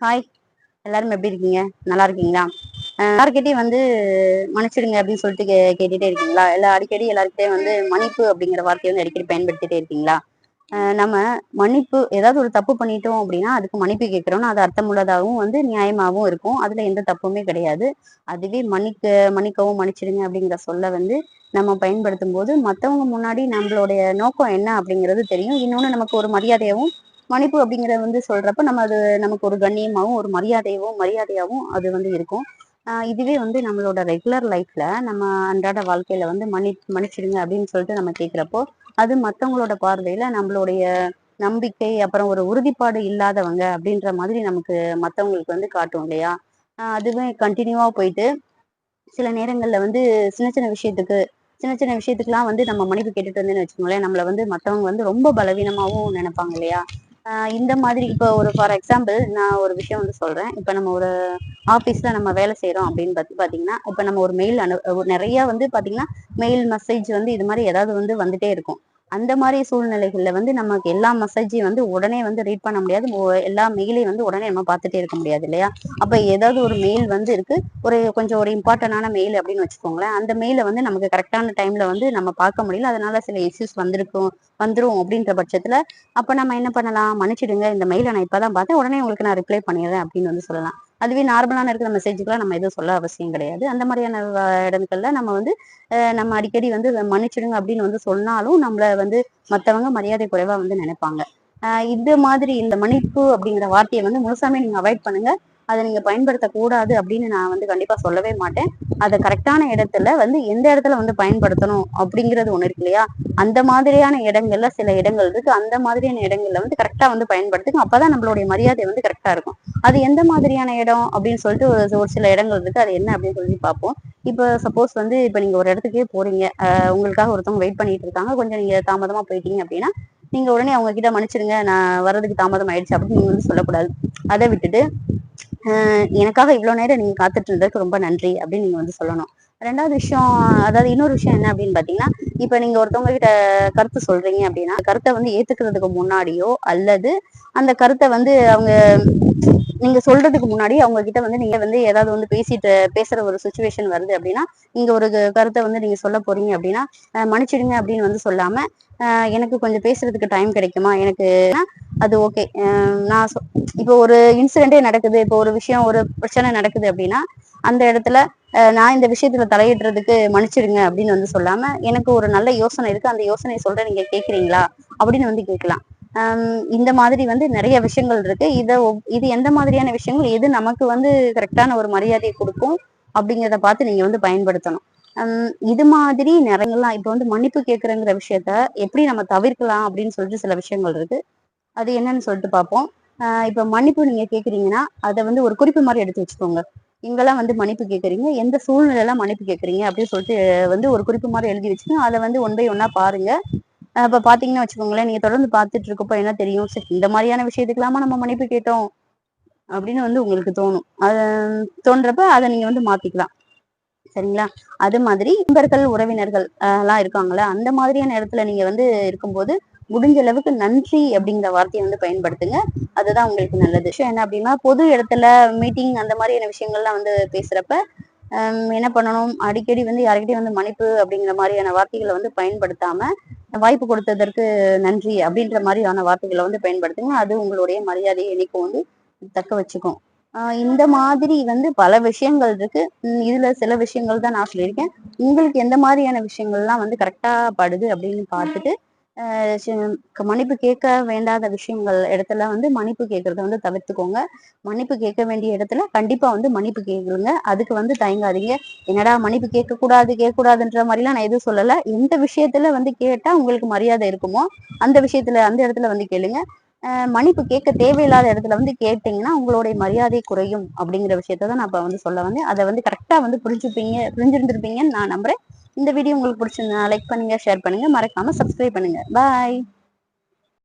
Hi எல்லாரும் எப்படி இருக்கீங்க? நல்லா இருக்கீங்களா? அஹ் வந்து மன்னிச்சிடுங்க அப்படின்னு சொல்லிட்டு கே கேட்டுட்டே இருக்கீங்களா? இல்லை அடிக்கடி எல்லாருக்கிட்டே வந்து மன்னிப்பு அப்படிங்கிற வார்த்தையை வந்து அடிக்கடி பயன்படுத்திட்டே இருக்கீங்களா? நம்ம மன்னிப்பு ஏதாவது ஒரு தப்பு பண்ணிட்டோம் அப்படின்னா அதுக்கு மன்னிப்பு கேட்கிறோம்னா அது அர்த்தமுள்ளதாகவும் வந்து நியாயமாகவும் இருக்கும். அதுல எந்த தப்புமே கிடையாது. அதுவே மன்னிக்க மன்னிக்கவும் மன்னிச்சிடுங்க அப்படிங்கிற சொல்ல வந்து நம்ம பயன்படுத்தும் போது மத்தவங்க முன்னாடி நம்மளுடைய நோக்கம் என்ன அப்படிங்கிறது தெரியும். இன்னொன்னு நமக்கு ஒரு மரியாதையாகவும் மன்னிப்பு அப்படிங்கறத வந்து சொல்றப்ப நம்ம அது நமக்கு ஒரு கண்ணியமாகவும் ஒரு மரியாதையாகவும் மரியாதையாகவும் அது வந்து இருக்கும். ஆஹ் இதுவே வந்து நம்மளோட ரெகுலர் லைஃப்ல நம்ம அன்றாட வாழ்க்கையில வந்து மன்னி மன்னிச்சிடுங்க அப்படின்னு சொல்லிட்டு நம்ம கேட்குறப்போ அது மத்தவங்களோட பார்வையில நம்மளுடைய நம்பிக்கை அப்புறம் ஒரு உறுதிப்பாடு இல்லாதவங்க அப்படின்ற மாதிரி நமக்கு மத்தவங்களுக்கு வந்து காட்டும் இல்லையா? ஆஹ் அதுவே கண்டினியூவா போயிட்டு சில நேரங்கள்ல வந்து சின்ன சின்ன விஷயத்துக்கு சின்ன சின்ன விஷயத்துக்குலாம் வந்து நம்ம மன்னிப்பு கேட்டுட்டு இருந்தேன்னு வச்சுக்கோங்களேன் நம்மள வந்து மத்தவங்க வந்து ரொம்ப பலவீனமாவும் நினைப்பாங்க இல்லையா? இந்த மாதிரி இப்போ ஒரு ஃபார் எக்ஸாம்பிள் நான் ஒரு விஷயம் வந்து சொல்றேன். இப்போ நம்ம ஒரு ஆஃபீஸில் நம்ம வேலை செய்கிறோம் அப்படின்னு பத்தி பாத்தீங்கன்னா இப்போ நம்ம ஒரு மெயில் அனு நிறையா நிறைய வந்து பாத்தீங்கன்னா மெயில் மெசேஜ் வந்து இது மாதிரி ஏதாவது வந்து வந்துட்டே இருக்கும். அந்த மாதிரி சூழ்நிலைகள்ல வந்து நமக்கு எல்லா மெசேஜையும் வந்து உடனே வந்து ரீட் பண்ண முடியாது. எல்லா மெயிலையும் வந்து உடனே நம்ம பார்த்துட்டே இருக்க முடியாது இல்லையா? அப்ப ஏதாவது ஒரு மெயில் வந்து இருக்கு. ஒரு கொஞ்சம் ஒரு இம்பார்ட்டன்டான மெயில் அப்படின்னு வச்சுக்கோங்களேன். அந்த மெயிலை வந்து நமக்கு கரெக்டான டைம்ல வந்து நம்ம பார்க்க முடியல. அதனால சில இஷ்யூஸ் வந்திருக்கும் வந்துரும் அப்படின்ற பட்சத்துல அப்ப நம்ம என்ன பண்ணலாம்? மன்னிச்சிடுங்க. இந்த மெயிலை நான் இப்பதான் பார்த்தேன். உடனே உங்களுக்கு நான் ரிப்ளை பண்ணிடுறேன் அப்படின்னு வந்து சொல்லலாம். அதுவே நார்மலான இருக்கிற மெசேஜுக்குலாம் நம்ம எதுவும் சொல்ல அவசியம் கிடையாது. அந்த மாதிரியான இடங்கள்ல நம்ம வந்து நம்ம அடிக்கடி வந்து மன்னிச்சிடுங்க அப்படின்னு வந்து சொன்னாலும் நம்மள வந்து மத்தவங்க மரியாதை குறைவா வந்து நினைப்பாங்க. ஆஹ் இந்த மாதிரி இந்த மன்னிப்பு அப்படிங்கிற வார்த்தையை வந்து முழுசாமே நீங்க அவாய்ட் பண்ணுங்க. அதை நீங்க பயன்படுத்தக்கூடாது அப்படின்னு நான் வந்து கண்டிப்பா சொல்லவே மாட்டேன். அதை கரெக்டான இடத்துல வந்து எந்த இடத்துல வந்து பயன்படுத்தணும் அப்படிங்கிறது ஒண்ணு இருக்கு இல்லையா? அந்த மாதிரியான இடங்கள்ல சில இடங்கள் இருக்கு. அந்த மாதிரியான இடங்கள்ல வந்து கரெக்டா வந்து பயன்படுத்துங்க அப்பதான் நம்மளுடைய மரியாதை வந்து கரெக்டா இருக்கும். அது எந்த மாதிரியான இடம் அப்படின்னு சொல்லிட்டு ஒரு ஒரு சில இடங்கள் இருக்கு. அது என்ன அப்படின்னு சொல்லி பார்ப்போம். இப்போ சப்போஸ் வந்து இப்போ நீங்க ஒரு இடத்துக்கே போறீங்க. உங்களுக்காக ஒருத்தவங்க வெயிட் பண்ணிட்டு இருக்காங்க. கொஞ்சம் நீங்க தாமதமா போயிட்டீங்க அப்படின்னா நீங்க உடனே அவங்க கிட்ட மன்னிச்சிடுங்க. நான் வர்றதுக்கு தாமதம் ஆயிடுச்சு அப்படின்னு நீங்க வந்து சொல்லக்கூடாது. அதை விட்டுட்டு எனக்காக இவ்வளவு நேரம் நீங்க காத்துட்டு இருந்ததுக்கு ரொம்ப நன்றி அப்படின்னு நீங்க வந்து சொல்லணும். ரெண்டாவது விஷயம் அதாவது இன்னொரு விஷயம் என்ன அப்படின்னு பாத்தீங்கன்னா இப்ப நீங்க ஒருத்தவங்க கிட்ட கருத்து சொல்றீங்க அப்படின்னா கருத்தை வந்து ஏத்துக்கிறதுக்கு முன்னாடியோ அல்லது அந்த கருத்தை வந்து அவங்க நீங்க சொல்றதுக்கு முன்னாடி அவங்க கிட்ட வந்து நீங்க வந்து ஏதாவது வந்து பேசிட்டு பேசுற ஒரு சுச்சுவேஷன் வருது அப்படின்னா நீங்க ஒரு கருத்தை வந்து நீங்க சொல்ல போறீங்க அப்படின்னா மன்னிச்சிடுங்க அப்படின்னு வந்து சொல்லாம எனக்கு கொஞ்சம் பேசுறதுக்கு டைம் கிடைக்குமா? எனக்கு அது ஓகே நான் சொ- இப்போ ஒரு இன்சிடென்டே நடக்குது இப்போ ஒரு விஷயம் ஒரு பிரச்சனை நடக்குது அப்படின்னா அந்த இடத்துல நான் இந்த விஷயத்துல தலையிடுறதுக்கு மன்னிச்சிடுங்க அப்படின்னு வந்து சொல்லாம எனக்கு ஒரு நல்ல யோசனை இருக்கு அந்த யோசனையை சொல்ற நீங்க கேக்குறீங்களா? அப்படின்னு வந்து கேட்கலாம். இந்த மாதிரி வந்து நிறைய விஷயங்கள் இருக்கு. இதை இது எந்த மாதிரியான விஷயங்கள் எது நமக்கு வந்து கரெக்டான ஒரு மரியாதையை கொடுக்கும் அப்படிங்கிறத பார்த்து நீங்க வந்து பயன்படுத்தணும். இது மாதிரி நிறையலாம் இப்போ வந்து மன்னிப்பு கேட்கறங்கிற விஷயத்த எப்படி நம்ம தவிர்க்கலாம் அப்படின்னு சொல்லிட்டு சில விஷயங்கள் இருக்கு. அது என்னன்னு சொல்லிட்டு பார்ப்போம். இப்போ மன்னிப்பு நீங்க கேட்குறீங்கன்னா அதை வந்து ஒரு குறிப்பு மாதிரி எடுத்து வச்சுக்கோங்க. இங்கெல்லாம் வந்து மன்னிப்பு கேட்குறீங்க எந்த சூழ்நிலையெல்லாம் மன்னிப்பு கேட்குறீங்க அப்படின்னு சொல்லிட்டு வந்து ஒரு குறிப்பு மாதிரி எழுதி வச்சுக்கோங்க அதை வந்து ஒன் பை ஒன்னா பாருங்க. இப்போ பார்த்தீங்கன்னா வச்சுக்கோங்களேன் நீங்க தொடர்ந்து பார்த்துட்டு இருக்கப்போ என்ன தெரியும்? சரி இந்த மாதிரியான விஷயத்துக்கெல்லாமா நம்ம மன்னிப்பு கேட்டோம் அப்படின்னு வந்து உங்களுக்கு தோணும். அது தோன்றப்ப அதை நீங்க வந்து மாத்திக்கலாம். சரிங்களா? அது மாதிரி நண்பர்கள் உறவினர்கள் எல்லாம் இருக்காங்களா அந்த மாதிரியான இடத்துல நீங்க வந்து இருக்கும்போது முடிஞ்ச அளவுக்கு நன்றி அப்படிங்கிற வார்த்தையை வந்து பயன்படுத்துங்க. அதுதான் உங்களுக்கு நல்லது. விஷயம் என்ன அப்படின்னா பொது இடத்துல மீட்டிங் அந்த மாதிரியான விஷயங்கள்லாம் வந்து பேசுறப்ப என்ன பண்ணணும்? அடிக்கடி வந்து யாருக்கிட்டையும் வந்து மன்னிப்பு அப்படிங்கிற மாதிரியான வார்த்தைகளை வந்து பயன்படுத்தாம வாய்ப்பு கொடுத்ததற்கு நன்றி அப்படின்ற மாதிரியான வார்த்தைகளை வந்து பயன்படுத்துங்க. அது உங்களுடைய மரியாதையை என்னைக்கும் வந்து தக்க வச்சுக்கும். இந்த மாதிரி வந்து பல விஷயங்கள் இருக்கு. இதுல சில விஷயங்கள் தான் நான் சொல்லியிருக்கேன். உங்களுக்கு எந்த மாதிரியான விஷயங்கள்லாம் வந்து கரெக்டா படுது அப்படின்னு பார்த்துட்டு மன்னிப்பு கேட்க வேண்டாத விஷயங்கள் இடத்துல வந்து மன்னிப்பு கேட்கறத வந்து தவிர்த்துக்கோங்க. மன்னிப்பு கேட்க வேண்டிய இடத்துல கண்டிப்பா வந்து மன்னிப்பு கேட்குங்க அதுக்கு வந்து தயங்காதீங்க. என்னடா மன்னிப்பு கேட்க கூடாது கேட்க கூடாதுன்ற மாதிரிலாம் நான் எதுவும் சொல்லல. எந்த விஷயத்துல வந்து கேட்டா உங்களுக்கு மரியாதை இருக்குமோ அந்த விஷயத்துல அந்த இடத்துல வந்து கேளுங்க. மன்னிப்பு கேட்க தேவையில்லாத இடத்துல வந்து கேட்டீங்கன்னா உங்களுடைய மரியாதை குறையும் அப்படிங்கிற விஷயத்த தான் நான் இப்ப வந்து சொல்ல வந்தேன். அதை வந்து கரெக்டா வந்து புரிஞ்சுப்பீங்க புரிஞ்சிருந்திருப்பீங்கன்னு நான் நம்புறேன். இந்த வீடியோ உங்களுக்கு பிடிச்சிருந்தா லைக் பண்ணுங்க ஷேர் பண்ணுங்க. மறக்காம சப்ஸ்கிரைப் பண்ணுங்க. பாய்